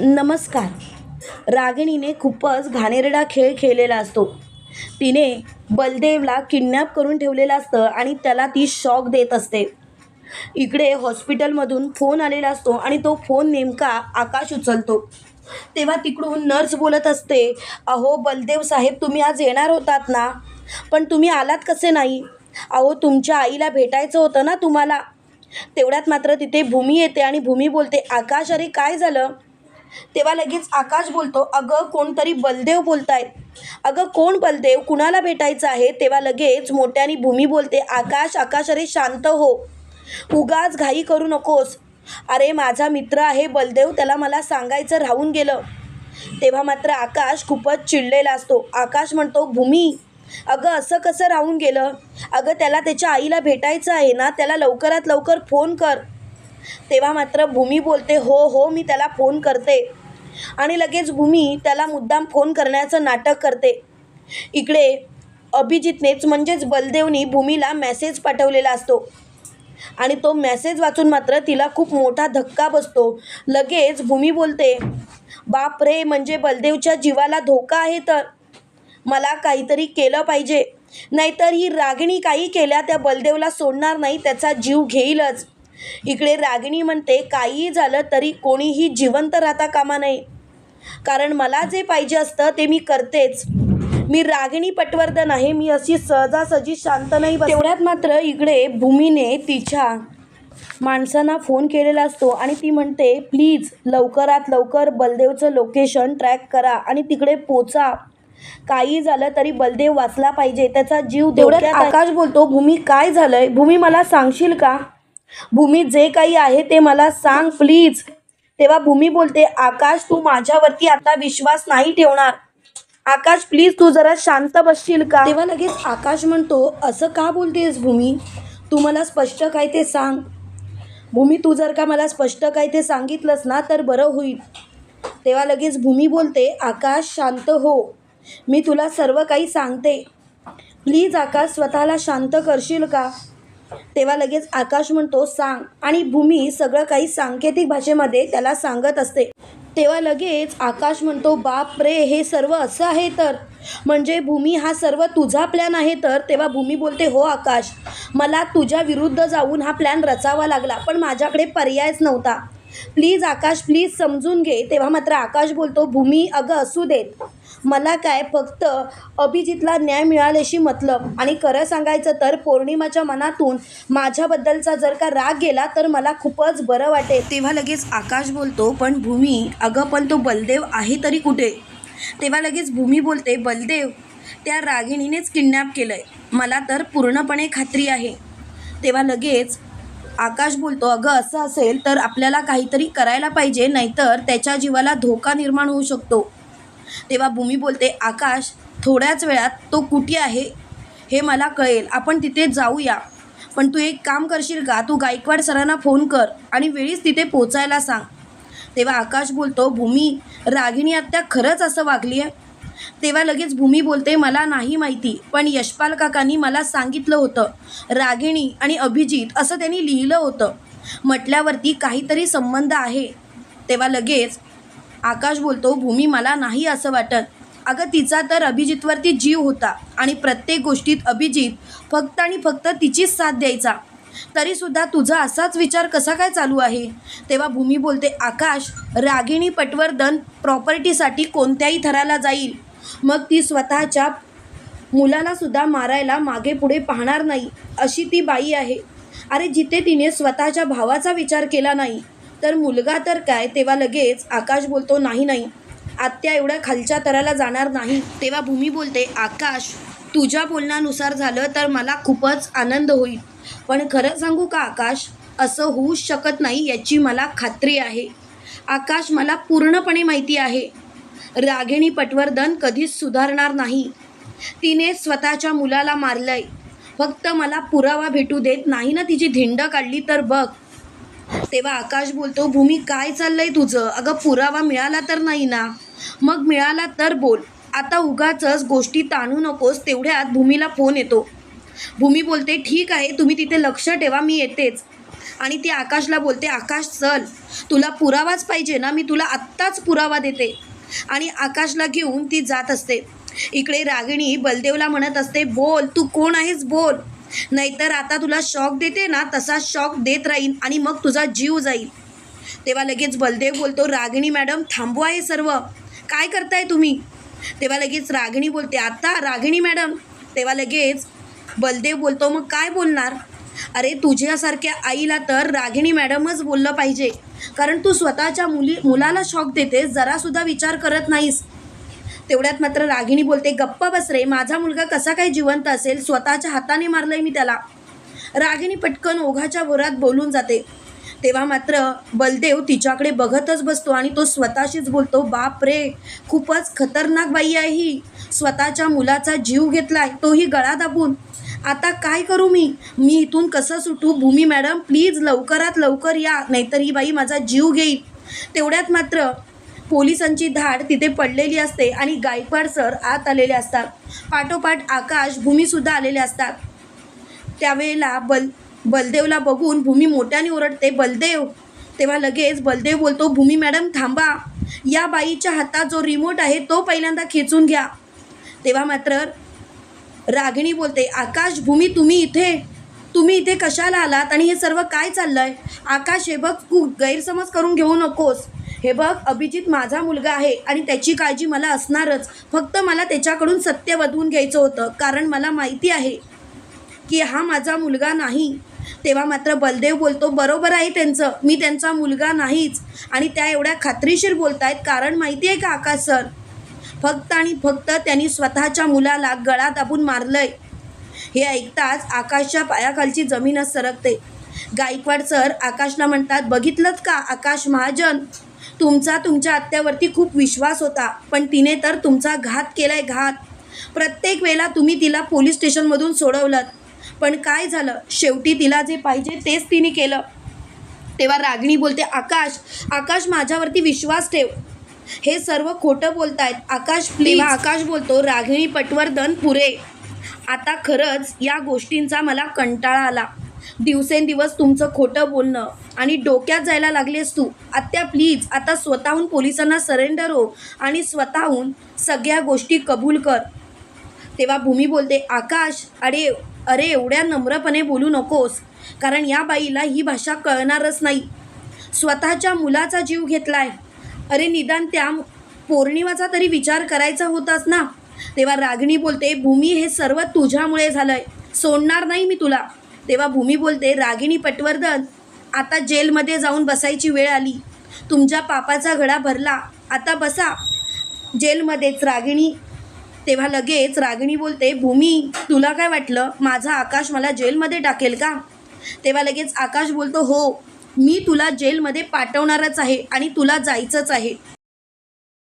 नमस्कार. रागिणीने खूपच घाणेरडा खेळ खेळलेला असतो. तिने बलदेवला किडनॅप करून ठेवलेलं असतं आणि त्याला ती शॉक देत असते. इकडे हॉस्पिटलमधून फोन आलेला असतो आणि तो फोन नेमका आकाश उचलतो. तेव्हा तिकडून नर्स बोलत असते अहो बलदेव साहेब तुम्ही आज येणार होतात ना? पण तुम्ही आलात कसे नाही? अहो तुमच्या आईला भेटायचं होतं ना तुम्हाला? तेवढ्यात मात्र तिथे भूमी येते आणि भूमी बोलते आकाश अरे काय झालं? तेव्हा लगेच आकाश बोलतो अगं कोणतरी बलदेव बोलतायत. अगं कोण बलदेव? कुणाला भेटायचं आहे? तेव्हा लगेच मोठ्याने भूमी बोलते आकाश आकाश अरे शांत हो. उगाच घाई करू नकोस. अरे माझा मित्र आहे बलदेव त्याला मला सांगायचं राहून गेलं. तेव्हा मात्र आकाश खूपच चिडलेला असतो. आकाश म्हणतो भूमी अगं असं कसं राहून गेलं? अगं त्याला त्याच्या आईला भेटायचं आहे ना त्याला लवकरात लवकर फोन कर. तेव्हा मात्र भूमी बोलते हो हो मी त्याला फोन करते. आणि लगेच भूमी त्याला मुद्दाम फोन करण्याचं नाटक करते. इकडे अभिजितनेच म्हणजेच बलदेवनी भूमीला मेसेज पाठवलेला असतो. आणि तो मेसेज वाचून मात्र तिला खूप मोठा धक्का बसतो. लगेच भूमी बोलते बाप रे म्हणजे बलदेवच्या जीवाला धोका आहे तर? मला काहीतरी केलं पाहिजे. नाहीतर ही रागिणी काही केल्या त्या बलदेवला सोडणार नाही त्याचा जीव घेईलच. इकडे रागिणी म्हणते काहीही झालं तरी कोणीही जिवंत राहता कामा नये. कारण मला जे पाहिजे असतं ते मी करतेच. मी रागिणी पटवर्धन आहे मी अशी सहजासहजी शांत नाही तेवढ्यात मात्र इकडे भूमीने तिच्या माणसांना फोन केलेला असतो आणि ती म्हणते प्लीज लवकरात लवकर बलदेवचं लोकेशन ट्रॅक करा आणि तिकडे पोचा. काही झालं तरी बलदेव वाचला पाहिजे त्याचा जीव तेवढ्यात आकाश बोलतो भूमी काय झालंय? भूमी मला सांगशील का? भूमी जे काही आहे ते मला सांग प्लीज तेव्हा भूमी बोलते आकाश तू माझ्यावरती आता विश्वास नाही ठेवणार. आकाश प्लीज तू जरा शांत बसशील का? तेव्हा लगेच आकाश म्हणतो असं का बोलतेस भूमी? तू मला स्पष्ट काय ते सांग. भूमी तू जर का मला स्पष्ट काय ते सांगितलंस ना तर बरं होईल. तेव्हा लगेच भूमी बोलते आकाश शांत हो. मी तुला सर्व काही सांगते. प्लीज आकाश स्वतःला शांत करशील का? तेव्हा लगेच आकाश म्हणतो सांग. आणि भूमी सगळं काही सांकेतिक भाषेमध्ये त्याला सांगत असते. तेव्हा लगेच आकाश म्हणतो बाप रे हे सर्व असं आहे तर? म्हणजे भूमी हा सर्व तुझा प्लॅन आहे तर? तेव्हा भूमी बोलते हो आकाश. मला तुझ्या विरुद्ध जाऊन हा प्लॅन रचावा लागला पण माझ्याकडे पर्यायच नव्हता. प्लीज आकाश प्लीज समजून घे. तेव्हा मात्र आकाश बोलतो भूमी अगं असू देत. मला काय फक्त अभिजितला न्याय मिळाल्याशी मतलब आणि खरं सांगायचं तर पौर्णिमाच्या मनातून माझ्याबद्दलचा जर का राग गेला तर मला खूपच बरं वाटेल. तेव्हा लगेच आकाश बोलतो पण भूमी अगं पण तो बलदेव आहे तरी कुठे? तेव्हा लगेच भूमी बोलते बलदेव त्या रागिणीनेच किडनॅप केलं आहे मला तर पूर्णपणे खात्री आहे. तेव्हा लगेच आकाश बोलतो अगं असं असेल तर आपल्याला काहीतरी करायला पाहिजे नाहीतर त्याच्या जीवाला धोका निर्माण होऊ शकतो. तेव्हा भूमी बोलते आकाश थोड्याच वेळात तो कुठे आहे हे मला कळेल. आपण तिथे जाऊया. पण तू एक काम करशील का? तू गायकवाड सरांना फोन कर आणि वेळीच तिथे पोचायला सांग. तेव्हा आकाश बोलतो भूमी रागिणी आत्या खरंच असं वागली आहे तेव्हा लगेच भूमी बोलते मला नाही माहिती पण यशपाल काकांनी मला सांगितलं होतं. रागिणी आणि अभिजित असं त्यांनी लिहिलं होतं. म्हटल्यावरती काहीतरी संबंध आहे. तेव्हा लगेच आकाश बोलतो भूमी मला नाही असं वाटत. अगं तिचा तर अभिजितवरती जीव होता आणि प्रत्येक गोष्टीत अभिजित फक्त आणि फक्त तिचीच साथ द्यायचा. तरीसुद्धा तुझा असाच विचार कसा काय चालू आहे? तेव्हा भूमी बोलते आकाश रागिणी पटवर्धन प्रॉपर्टीसाठी कोणत्याही थराला जाईल. मग ती स्वतःच्या मुलालासुद्धा मारायला मागे पुढे पाहणार नाही अशी ती बाई आहे. अरे जिथे तिने स्वतःच्या भावाचा विचार केला नाही तर मुलगा तर काय? तेव्हा लगेच आकाश बोलतो नाही नाही. आत्या एवढ्या खालच्या तराला जाणार नाही. तेव्हा भूमी बोलते आकाश तुझ्या बोलण्यानुसार झालं तर मला खूपच आनंद होईल. पण खरं सांगू का आकाश? असं होऊच शकत नाही याची मला खात्री आहे. आकाश मला पूर्णपणे माहिती आहे. रागिणी पटवर्धन कधीच सुधारणार नाही. तिने स्वतःच्या मुलाला मारलंय. फक्त मला पुरावा भेटू देत नाही ना तिची धिंड काढली तर बघ. तेव्हा आकाश बोलतो भूमी काय चाललंय तुझं? अगं पुरावा मिळाला तर नाही ना? मग मिळाला तर बोल. आता उगाचच गोष्टी ताणू नकोस तेवढ्यात भूमीला फोन येतो. भूमी बोलते ठीक आहे तुम्ही तिथे लक्ष ठेवा मी येतेच. आणि ती आकाशला बोलते आकाश चल. तुला पुरावाच पाहिजे ना मी तुला आत्ताच पुरावा देते. आणि आकाशला घेऊन ती जात असते. इकडे रागिणी बलदेवला म्हणत असते बोल तू कोण आहेस? बोल. नाहीतर आता तुला शॉक देते ना तसा शॉक देत राहील आणि मग तुझा जीव जाईल. तेव्हा लगेच बलदेव बोलतो रागिणी मॅडम थांबवा हे सर्व. काय करताय तुम्ही? तेव्हा लगेच रागिणी बोलते आता रागिणी मॅडम. तेव्हा लगेच बलदेव बोलतो मग काय बोलणार? अरे तुझ्यासारख्या आईला तर रागिणी मॅडमच बोललं पाहिजे. कारण तू स्वतःच्या मुली मुलाला शॉक देतेस जरासुद्धा विचार करत नाहीस. तेवढ्यात मात्र रागिणी बोलते गप्प बस रे माझा मुलगा कसा काय जिवंत असेल? स्वतःच्या हाताने मारलंय मी त्याला. रागिणी पटकन ओघाच्या भोरात बोलून जाते. तेव्हा मात्र बलदेव तिच्याकडे बघतच बसतो आणि तो स्वतःशीच बोलतो बाप रे खूपच खतरनाक बाई आहे ही. स्वतःच्या मुलाचा जीव घेतलाय तोही गळा दाबून. आता काय करू मी? मी इथून कसं सुटू? भूमी मॅडम प्लीज लवकरात लवकर या नाहीतर ही बाई माझा जीव घेईल. तेवढ्यात मात्र पोलिसांची धाड तिथे पडलेली असते आणि गायकवाड सर आत आलेले असतात. पाठोपाठ आकाश भूमीसुद्धा आलेले असतात. त्यावेळेला बल बलदेवला बघून भूमी मोठ्याने ओरडते बलदेव! तेव्हा लगेच बलदेव बोलतो भूमी मॅडम थांबा. या बाईच्या हातात जो रिमोट आहे तो पहिल्यांदा खेचून घ्या. तेव्हा मात्र रागिणी बोलते आकाश भूमी तुम्ही इथे? तुम्ही इथे कशाला आलात आणि हे सर्व काय चाललं आहे आकाश हे बघ तू गैरसमज करून घेऊ नकोस. हे बघ अभिजित माझा मुलगा आहे आणि त्याची काळजी मला असणारच. फक्त मला त्याच्याकडून सत्य वधवून घ्यायचं होतं कारण मला माहिती आहे की हा माझा मुलगा नाही. तेव्हा मात्र बलदेव बोलतो बरोबर आहे त्यांचं मी त्यांचा मुलगा नाहीच. आणि त्या एवढ्या खात्रीशीर बोलतायत कारण माहिती आहे का आकाश सर? फक्त आणि फक्त त्यांनी स्वतःच्या मुलाला गळा दाबून मारलंय. हे ऐकताच आकाशच्या पायाखालची जमीनच सरकते. गायकवाड सर आकाशला म्हणतात बघितलंच का आकाश महाजन? तुमचा तुमच्या आत्यावरती खूप विश्वास होता पण तिने तर तुमचा घात केलाय घात. प्रत्येक वेळेला तुम्ही तिला पोलीस स्टेशनमधून सोडवलं पण काय झालं? शेवटी तिला जे पाहिजे तेच तिने केलं. तेव्हा रागिणी बोलते आकाश आकाश माझ्यावरती विश्वास ठेव. हे सर्व खोटं बोलतायत. आकाश तेव्हा आकाश बोलतो रागिणी पटवर्धन पुरे. आता खरंच या गोष्टींचा मला कंटाळा आला. दिवसेंदिवस तुमचं खोटं बोलणं आणि डोक्यात जायला लागलेस तू. आत्या प्लीज आता स्वतःहून पोलिसांना सरेंडर हो आणि स्वतःहून सगळ्या गोष्टी कबूल कर. तेव्हा भूमी बोलते आकाश अरे अरे एवढ्या नम्रपणे बोलू नकोस कारण या बाईला ही भाषा कळणारच नाही. स्वतःच्या मुलाचा जीव घेतलाय. अरे निदान त्या पौर्णिमाचा तरी विचार करायचा होताच ना? तेव्हा रागिणी बोलते भूमी हे सर्व तुझ्यामुळे झालंय. सोडणार नाही मी तुला. तेव्हा भूमी बोलते रागिणी पटवर्धन आता जेलमध्ये जाऊन बसायची वेळ आली. तुमच्या पापाचा घडा भरला. आता बसा. जेलमध्येच रागिणी. तेव्हा लगेच रागिणी बोलते भूमी तुला काय वाटलं? माझा आकाश मला जेलमध्ये टाकेल का? तेव्हा लगेच आकाश बोलतो हो मी तुला जेलमध्ये पाठवणारच आहे आणि तुला जायचंच आहे.